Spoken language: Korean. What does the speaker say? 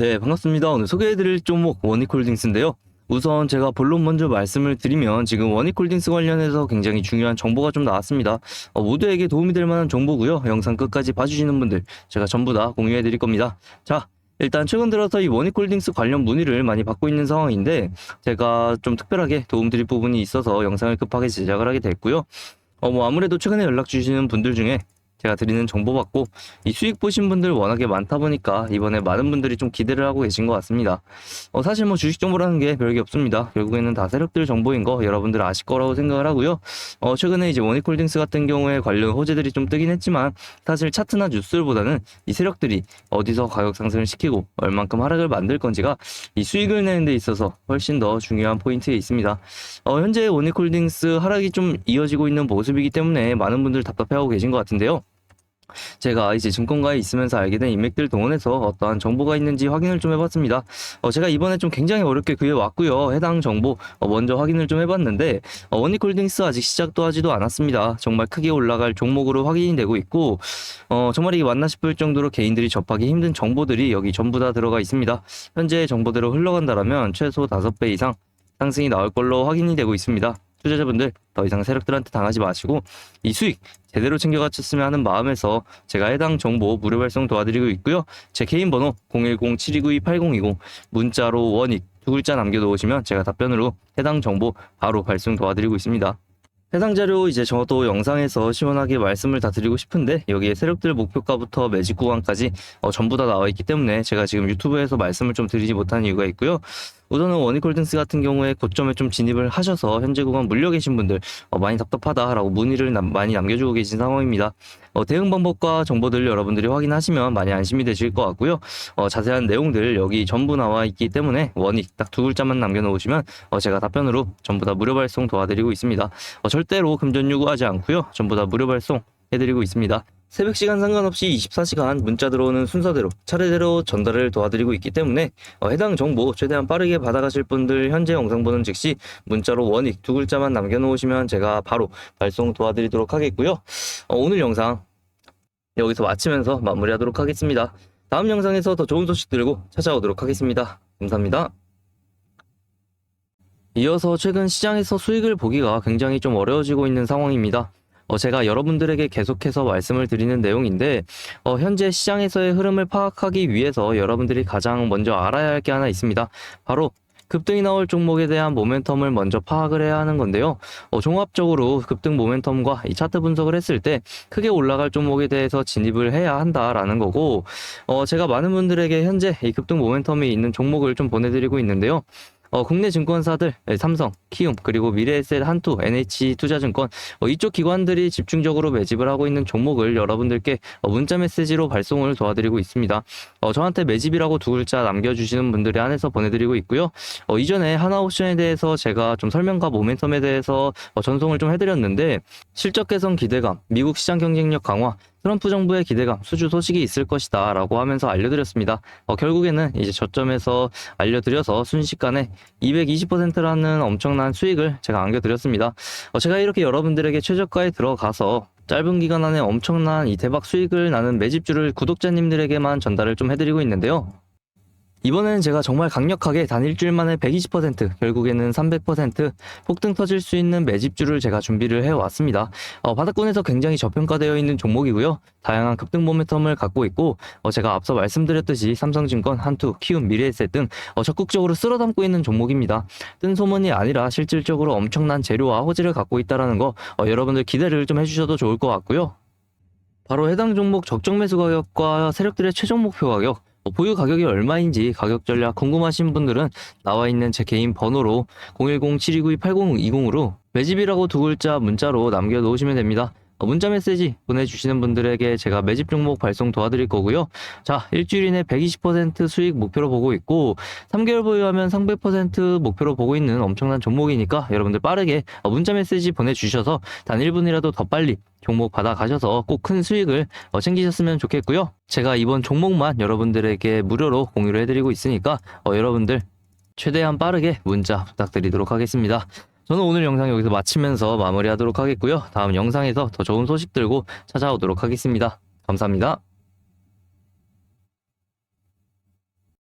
네, 반갑습니다. 오늘 소개해드릴 종목 원익홀딩스인데요. 우선 제가 본론 먼저 말씀을 드리면 지금 원익홀딩스 관련해서 굉장히 중요한 정보가 좀 나왔습니다. 어, 모두에게 도움이 될 만한 정보고요. 영상 끝까지 봐주시는 분들 제가 전부 다 공유해드릴 겁니다. 자, 일단 최근 들어서 이 원익홀딩스 관련 문의를 많이 받고 있는 상황인데 제가 좀 특별하게 도움드릴 부분이 있어서 영상을 급하게 제작을 하게 됐고요. 어, 뭐 아무래도 최근에 연락 주시는 분들 중에 제가 드리는 정보 받고 이 수익 보신 분들 워낙에 많다 보니까 이번에 많은 분들이 좀 기대를 하고 계신 것 같습니다. 어, 사실 뭐 주식 정보라는 게 별게 없습니다. 결국에는 다 세력들 정보인 거 여러분들 아실 거라고 생각을 하고요. 어, 최근에 이제 원익홀딩스 같은 경우에 관련 호재들이 좀 뜨긴 했지만 사실 차트나 뉴스들보다는 이 세력들이 어디서 가격 상승을 시키고 얼만큼 하락을 만들 건지가 이 수익을 내는 데 있어서 훨씬 더 중요한 포인트에 있습니다. 어, 현재 원익홀딩스 하락이 좀 이어지고 있는 모습이기 때문에 많은 분들 답답해하고 계신 것 같은데요. 제가 이제 증권가에 있으면서 알게 된 인맥들 동원해서 어떠한 정보가 있는지 확인을 좀 해봤습니다. 어, 제가 이번에 좀 굉장히 어렵게 구해 왔고요. 해당 정보 어, 먼저 확인을 좀 해봤는데 어, 원익홀딩스 아직 시작도 하지도 않았습니다. 정말 크게 올라갈 종목으로 확인이 되고 있고 어, 정말 이게 맞나 싶을 정도로 개인들이 접하기 힘든 정보들이 여기 전부 다 들어가 있습니다. 현재 정보대로 흘러간다라면 최소 5배 이상 상승이 나올 걸로 확인이 되고 있습니다. 투자자분들 더 이상 세력들한테 당하지 마시고 이 수익 제대로 챙겨 가셨으면 하는 마음에서 제가 해당 정보 무료 발송 도와드리고 있고요. 제 개인 번호 010-7292-8020 문자로 원익 두 글자 남겨놓으시면 제가 답변으로 해당 정보 바로 발송 도와드리고 있습니다. 해당 자료 이제 저도 영상에서 시원하게 말씀을 다 드리고 싶은데 여기에 세력들 목표가부터 매직 구간까지 어, 전부 다 나와 있기 때문에 제가 지금 유튜브에서 말씀을 좀 드리지 못한 이유가 있고요. 우선은 원익홀딩스 같은 경우에 고점에 좀 진입을 하셔서 현재 구간 물려 계신 분들 어, 많이 답답하다라고 문의를 남- 많이 남겨주고 계신 상황입니다. 어, 대응 방법과 정보들 여러분들이 확인하시면 많이 안심이 되실 것 같고요. 어, 자세한 내용들 여기 전부 나와 있기 때문에 원익 딱 두 글자만 남겨놓으시면 어, 제가 답변으로 전부 다 무료 발송 도와드리고 있습니다. 어, 절대로 금전 요구하지 않고요. 전부 다 무료 발송 해드리고 있습니다. 새벽 시간 상관없이 24시간 문자 들어오는 순서대로 차례대로 전달을 도와드리고 있기 때문에 어, 해당 정보 최대한 빠르게 받아가실 분들 현재 영상 보는 즉시 문자로 원익 두 글자만 남겨놓으시면 제가 바로 발송 도와드리도록 하겠고요. 어, 오늘 영상 여기서 마치면서 마무리하도록 하겠습니다. 다음 영상에서 더 좋은 소식 들고 찾아오도록 하겠습니다. 감사합니다. 이어서 최근 시장에서 수익을 보기가 굉장히 좀 어려워지고 있는 상황입니다. 어, 제가 여러분들에게 계속해서 말씀을 드리는 내용인데, 어, 현재 시장에서의 흐름을 파악하기 위해서 여러분들이 가장 먼저 알아야 할 게 하나 있습니다. 바로 급등이 나올 종목에 대한 모멘텀을 먼저 파악을 해야 하는 건데요. 어, 종합적으로 급등 모멘텀과 이 차트 분석을 했을 때 크게 올라갈 종목에 대해서 진입을 해야 한다라는 거고, 어, 제가 많은 분들에게 현재 이 급등 모멘텀이 있는 종목을 좀 보내드리고 있는데요. 어, 국내 증권사들 예, 삼성, 키움 그리고 미래에셋, 한투, NH투자증권 어, 이쪽 기관들이 집중적으로 매집을 하고 있는 종목을 여러분들께 어, 문자 메시지로 발송을 도와드리고 있습니다. 어, 저한테 매집이라고 두 글자 남겨주시는 분들에 한해서 보내드리고 있고요. 어, 이전에 하나옵션에 대해서 제가 좀 설명과 모멘텀에 대해서 어, 전송을 좀 해드렸는데 실적 개선 기대감, 미국 시장 경쟁력 강화, 트럼프 정부의 기대감, 수주 소식이 있을 것이다 라고 하면서 알려드렸습니다. 어, 결국에는 이제 저점에서 알려드려서 순식간에 220%라는 엄청난 수익을 제가 안겨드렸습니다. 어, 제가 이렇게 여러분들에게 최저가에 들어가서 짧은 기간 안에 엄청난 이 대박 수익을 나는 매집주를 구독자님들에게만 전달을 좀 해드리고 있는데요. 이번에는 제가 정말 강력하게 단 일주일 만에 120% 결국에는 300% 폭등 터질 수 있는 매집주를 제가 준비를 해왔습니다. 어, 바닥권에서 굉장히 저평가되어 있는 종목이고요. 다양한 급등 모멘텀을 갖고 있고 어, 제가 앞서 말씀드렸듯이 삼성증권, 한투, 키움, 미래에셋 등 어, 적극적으로 쓸어담고 있는 종목입니다. 뜬 소문이 아니라 실질적으로 엄청난 재료와 호재를 갖고 있다는 거 어, 여러분들 기대를 좀 해주셔도 좋을 것 같고요. 바로 해당 종목 적정 매수 가격과 세력들의 최종 목표 가격 어, 보유 가격이 얼마인지 가격 전략 궁금하신 분들은 나와 있는 제 개인 번호로 010-7292-8020으로 매집이라고 두 글자 문자로 남겨놓으시면 됩니다. 어, 문자 메시지 보내주시는 분들에게 제가 매집 종목 발송 도와드릴 거고요. 자, 일주일 이내 120% 수익 목표로 보고 있고, 3개월 보유하면 300% 목표로 보고 있는 엄청난 종목이니까 여러분들 빠르게 어, 문자 메시지 보내주셔서 단 1분이라도 더 빨리 종목 받아가셔서 꼭 큰 수익을 어, 챙기셨으면 좋겠고요. 제가 이번 종목만 여러분들에게 무료로 공유를 해드리고 있으니까 어, 여러분들 최대한 빠르게 문자 부탁드리도록 하겠습니다. 저는 오늘 영상 여기서 마치면서 마무리하도록 하겠고요. 다음 영상에서 더 좋은 소식 들고 찾아오도록 하겠습니다. 감사합니다.